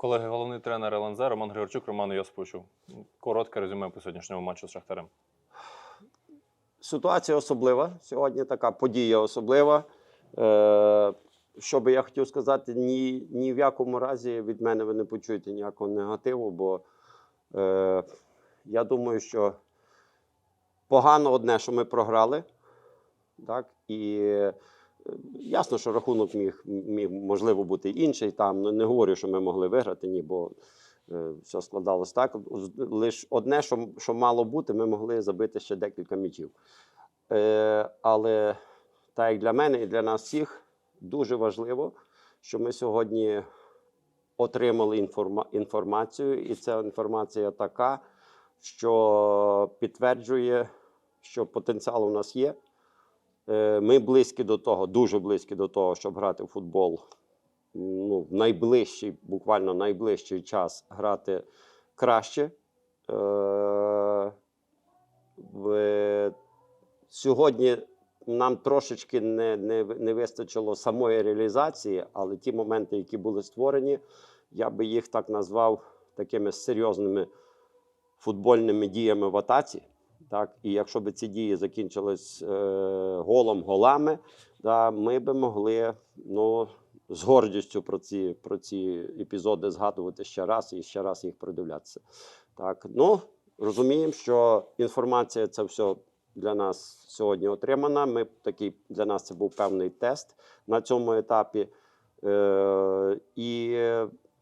Колеги, головний тренер ЛНЗ Роман Григорчук, Роман Йосиповичу. Коротке резюме по сьогоднішньому матчу з Шахтарем. Ситуація особлива. Сьогодні така подія особлива. Е, що би я хотів сказати, ні, ні в якому разі від мене ви не почуєте ніякого негативу, бо е, я думаю, що погано одне, що ми програли. Так? І ясно, що рахунок міг, міг можливо бути інший. Там ну, не говорю, що ми могли виграти, ні, бо е, все складалось так. Лише одне, що, що мало бути, ми могли забити ще декілька м'ячів. Е, але так як для мене і для нас всіх дуже важливо, що ми сьогодні отримали інформа- інформацію, і ця інформація така, що підтверджує, що потенціал у нас є. Е, Ми близькі до того, дуже близькі до того, щоб грати в футбол. Ну, в найближчий, буквально найближчий час грати краще. Е, Сьогодні нам трошечки не, не, не вистачило самої реалізації, але ті моменти, які були створені, я би їх так назвав такими серйозними футбольними діями в атаці. Так? І якщо б ці дії закінчились е, голом, голами, да, ми би могли ну, з гордістю про ці, про ці епізоди згадувати ще раз і ще раз їх придивлятися. Так, ну, розуміємо, що інформація це все для нас сьогодні отримана. Ми такий для нас це був певний тест на цьому етапі. Е, і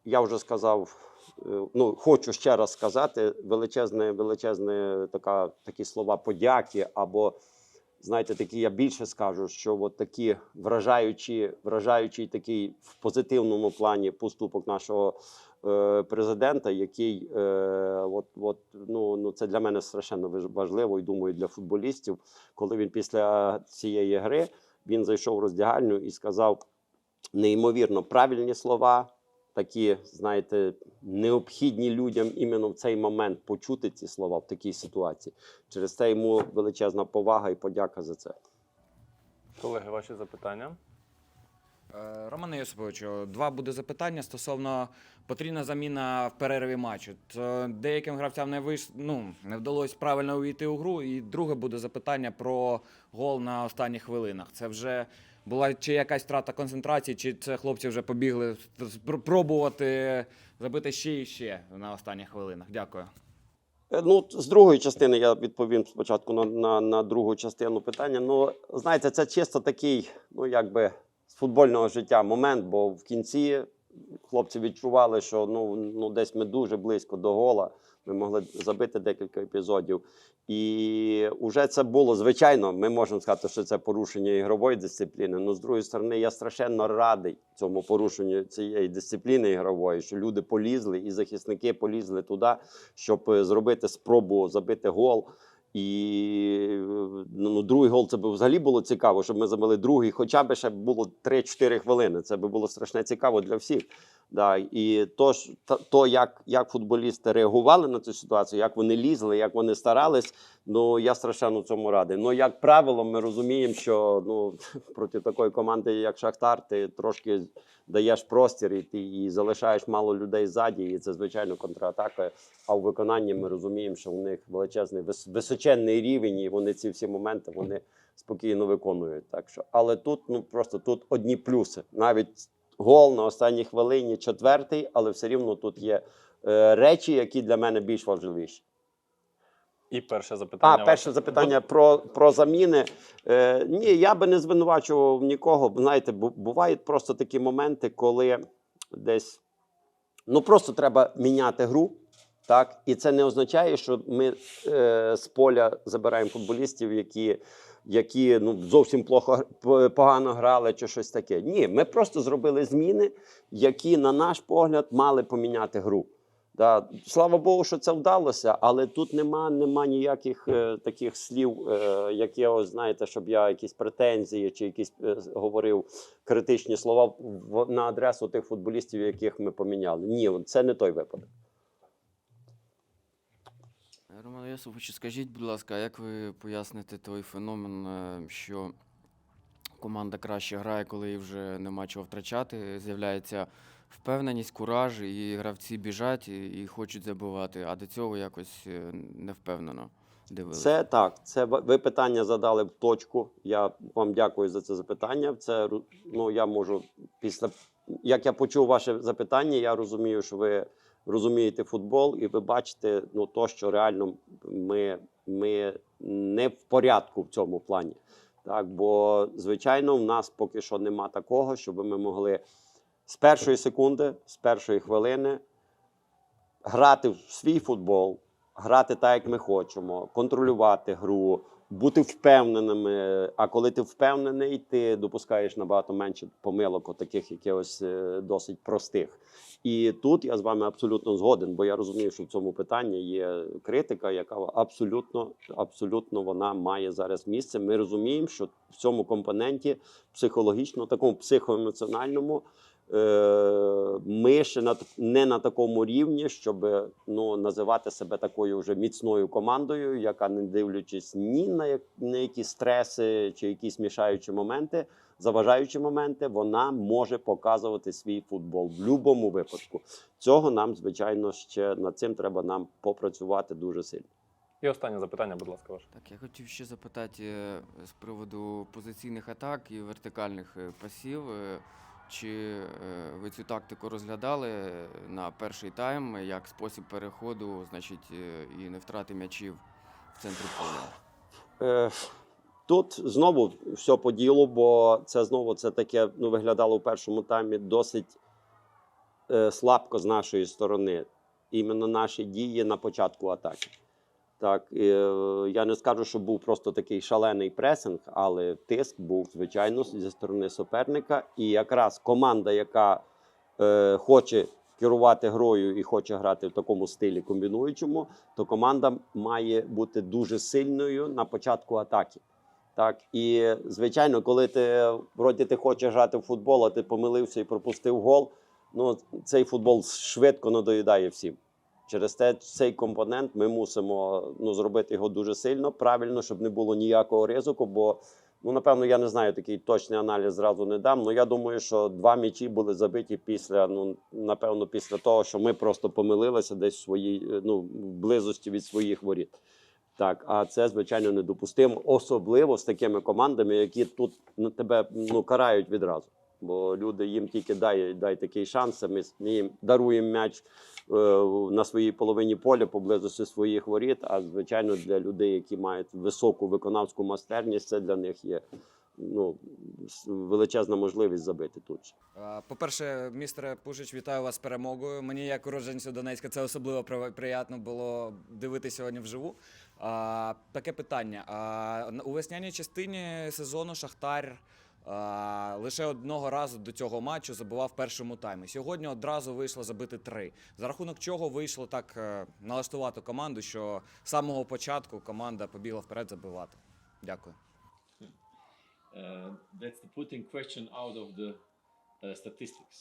я вже сказав. Е, Ну, хочу ще раз сказати величезне, величезне така, такі слова подяки, або знаєте, такі я більше скажу, що от такі вражаючі, вражаючий такий в позитивному плані поступок нашого е, президента, який е, от, от, ну, ну, це для мене страшенно важ- важливо і думаю для футболістів, коли він після цієї гри він зайшов в роздягальню і сказав неймовірно правильні слова. Такі, знаєте, необхідні людям іменно в цей момент почути ці слова в такій ситуації. Через це йому величезна повага і подяка за це. Колеги, ваші запитання. Е, Романе Йосиповичу, два буде запитання стосовно потрібна заміна в перерві матчу. То деяким гравцям не виш... ну, не вдалося правильно увійти у гру. І друге буде запитання про гол на останніх хвилинах. Це вже була чи якась втрата концентрації, чи це хлопці вже побігли пробувати забити ще і ще на останніх хвилинах. Дякую. Е, Ну, з другої частини я відповім спочатку на, на, на другу частину питання. Ну, знаєте, це чисто такий, ну якби з футбольного життя момент, бо в кінці хлопці відчували, що ну, ну десь ми дуже близько до гола. Ми могли забити декілька епізодів. І вже це було звичайно. Ми можемо сказати, що це порушення ігрової дисципліни. Ну, з другої сторони, я страшенно радий цьому порушенню цієї дисципліни ігрової, що люди полізли і захисники полізли туди, щоб е, зробити спробу забити гол. І е, ну, другий гол це б взагалі було цікаво, щоб ми забили другий, хоча б ще було 3-4 хвилини. Це би було страшно цікаво для всіх. Да, і то, то як, як футболісти реагували на цю ситуацію, як вони лізли, як вони старались, ну я страшенно цьому радий. Ну, як правило, ми розуміємо, що ну, проти такої команди, як Шахтар, ти трошки даєш простір і ти і залишаєш мало людей ззаді, і це звичайно контратака. А у виконанні ми розуміємо, що у них величезний вис- височенний рівень, і вони ці всі моменти вони спокійно виконують. Так що, але тут ну просто тут одні плюси. Навіть гол на останній хвилині, четвертий, але все рівно тут є е, речі, які для мене більш важливіші. І перше запитання. А, перше запитання про, про заміни. Е, ні, я би не звинувачував нікого. Знаєте, бувають просто такі моменти, коли десь ну просто треба міняти гру. Так, і це не означає, що ми е, з поля забираємо футболістів, які, які ну, зовсім плохо погано грали, чи щось таке. Ні, ми просто зробили зміни, які, на наш погляд, мали поміняти гру. Да. Слава Богу, що це вдалося, але тут нема, нема ніяких е, таких слів, е, як ось, знаєте, щоб я якісь претензії чи якісь е, говорив критичні слова в, на адресу тих футболістів, яких ми поміняли. Ні, це не той випадок. Роман Йосифович, скажіть, будь ласка, як ви поясните той феномен, е, що команда краще грає, коли їй вже нема чого втрачати, з'являється впевненість, кураж, і гравці біжать і, і хочуть забивати, а до цього якось е, не впевнено дивилися. Це так. Це ви питання задали в точку. Я вам дякую за це запитання. Це ну я можу після як я почув ваше запитання, я розумію, що ви розумієте футбол, і ви бачите ну то, що реально ми, ми не в порядку в цьому плані. Так, бо звичайно, в нас поки що нема такого, щоб ми могли з першої секунди, з першої хвилини грати в свій футбол, грати так, як ми хочемо, контролювати гру, бути впевненими. А коли ти впевнений, ти допускаєш набагато менше помилок, таких якихось е, досить простих. І тут я з вами абсолютно згоден, бо я розумію, що в цьому питанні є критика, яка абсолютно, абсолютно вона має зараз місце. Ми розуміємо, що в цьому компоненті психологічно, такому психоемоціональному. Е, Ми ще не на такому рівні, щоб ну, називати себе такою вже міцною командою, яка, не дивлячись ні на, як, на які стреси чи якісь мішаючі моменти, заважаючі моменти, вона може показувати свій футбол в будь-якому випадку. Цього нам, звичайно, ще над цим треба нам попрацювати дуже сильно. І останнє запитання, будь ласка, ваше. Так, я хотів ще запитати е, з приводу позиційних атак і вертикальних е, пасів. Чи е, ви цю тактику розглядали на перший тайм як спосіб переходу, значить, е, і не втрати м'ячів в центрі поля? Е, Тут знову все по ділу, бо це знову це таке ну, виглядало в першому таймі досить слабко з нашої сторони. Іменно наші дії на початку атаки. Так, е, я не скажу, що був просто такий шалений пресинг, але тиск був, звичайно, зі сторони суперника. І якраз команда, яка е, хоче керувати грою і хоче грати в такому стилі комбінуючому, то команда має бути дуже сильною на початку атаки. Так, і звичайно, коли ти вроді ти хочеш грати в футбол, а ти помилився і пропустив гол, ну цей футбол швидко надоїдає всім. Через те цей компонент ми мусимо ну, зробити його дуже сильно, правильно, щоб не було ніякого ризику. Бо ну напевно я не знаю такий точний аналіз зразу не дам. Ну я думаю, що два м'ячі були забиті після ну напевно, після того, що ми просто помилилися десь в своїй ну близості від своїх воріт. Так, а це звичайно недопустимо, особливо з такими командами, які тут на тебе ну, карають відразу. Бо люди їм тільки дай, дай такий шанс. Ми, їм даруємо м'яч на своїй половині поля поблизості своїх воріт. А звичайно, для людей, які мають високу виконавську майстерність, це для них є ну, величезна можливість забити тут. Е, По-перше, містере Пушич, вітаю вас з перемогою. Мені, як уродженцю Донецька, це особливо при- приємно було дивитися сьогодні вживу. А, таке питання. А, у весняній частині сезону Шахтар лише одного разу до цього матчу забував в першому таймі. Сьогодні одразу вийшло забити три. За рахунок чого вийшло так е, налаштувати команду, що з самого початку команда побігла вперед забивати. Дякую. Uh, that's the putting question out of the uh, statistics,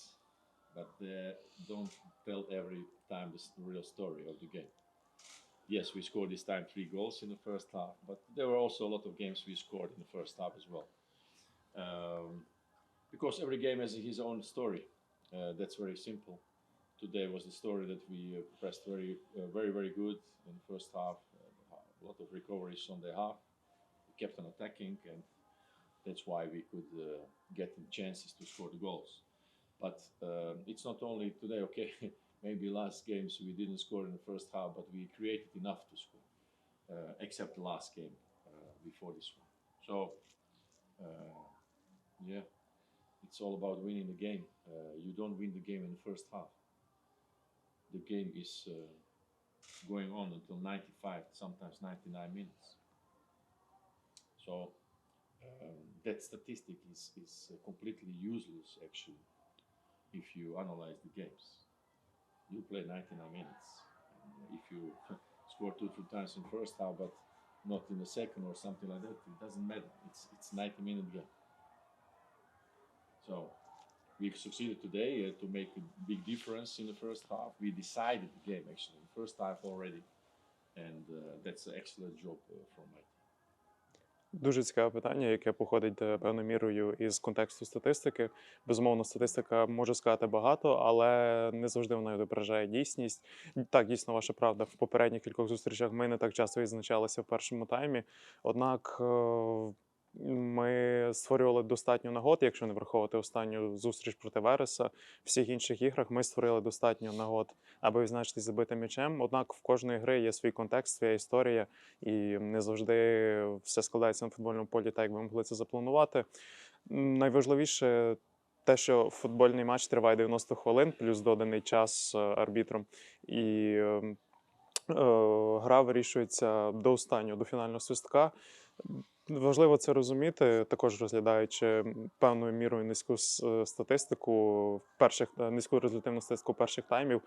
but uh, don't tell every time the real story of the game. Yes, we scored this time three goals in the first half, but there were also a lot of games we scored in the first half as well. Um, because every game has his own story. Uh, that's very simple. Today was the story that we uh, pressed very, uh, very, very good in the first half. A lot of recoveries on the half. We kept on attacking and that's why we could uh, get the chances to score the goals. But um it's not only today. Okay, maybe last games we didn't score in the first half, but we created enough to score, uh, except the last game uh, before this one. So, uh, yeah, it's all about winning the game. Uh, you don't win the game in the first half. The game is uh, going on until 95, sometimes 99 minutes. So um, that statistic is, is uh, completely useless actually if you analyze the games. You play 99 minutes. And if you score two, three times in first half, but not in the second or something like that, it doesn't matter. It's it's 90 minute game. So we've succeeded today uh, to make a big difference in the first half. We decided the game actually the first half already, and uh, that's an excellent job uh, from my team. Дуже цікаве питання, яке походить е, певною мірою із контексту статистики. Безумовно, статистика може сказати багато, але не завжди вона відображає дійсність. Так, дійсно, ваша правда. В попередніх кількох зустрічах ми не так часто відзначалися в першому таймі. Однак е, ми створювали достатньо нагод, якщо не враховувати останню зустріч проти Вереса. В всіх інших іграх ми створили достатньо нагод, аби відзначитись забитим м'ячем. Однак в кожної гри є свій контекст, своя історія, і не завжди все складається на футбольному полі так, як ви могли це запланувати. Найважливіше те, що футбольний матч триває 90 хвилин, плюс доданий час е, арбітром. І е, е, гра вирішується до останнього, до фінального свистка. Важливо це розуміти, також розглядаючи певною мірою низьку е, статистику перших е, низьку результативну статистику перших таймів.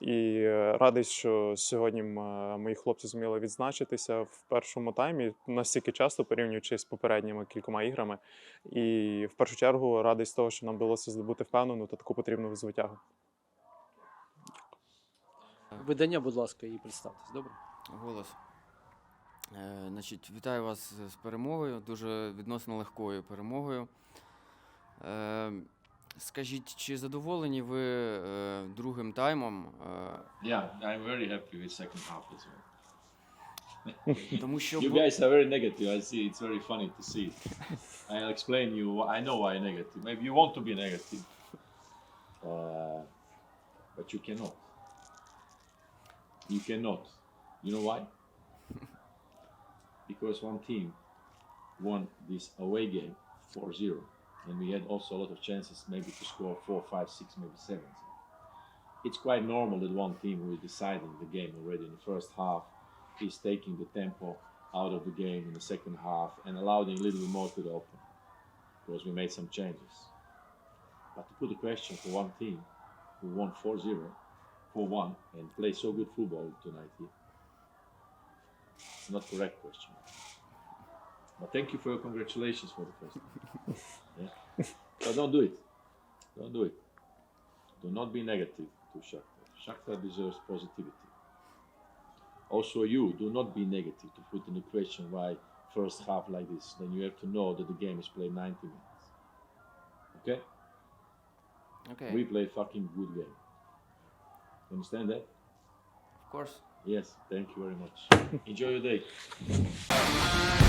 І е, радий, що сьогодні мої хлопці зуміли відзначитися в першому таймі настільки часто, порівнюючи з попередніми кількома іграми. І в першу чергу радий з того, що нам вдалося здобути впевнену та таку потрібну звитягу. Видання, будь ласка, і представтесь, добре? Голос. Е, значить, вітаю вас з перемогою, дуже відносно легкою перемогою. Е, скажіть, чи задоволені ви е, другим таймом? Е, Yeah, I'm very happy with second half as well. тому що You guys are very negative. I see. It's very funny to see. I'll explain you. I know why negative. Maybe you want to be negative, uh, but you cannot. You cannot. You know why? Because one team won this away game 4-0, and we had also a lot of chances maybe to score four, five, six, maybe seven. It's quite normal that one team who is deciding the game already in the first half is taking the tempo out of the game in the second half and allowing a little bit more to the open because we made some changes. But to put a question for one team who won 4 0, 4 1, and play so good football tonight here, it's not correct question. But thank you for your congratulations for the first time. Yeah? But don't do it. Don't do it. Do not be negative to Shakta. Shakta deserves positivity. Also, you do not be negative to put in equation question why first half like this. Then you have to know that the game is played 90 minutes. Okay? Okay. We play fucking good game. Understand that? Of course. Yes. Thank you very much. Enjoy your day.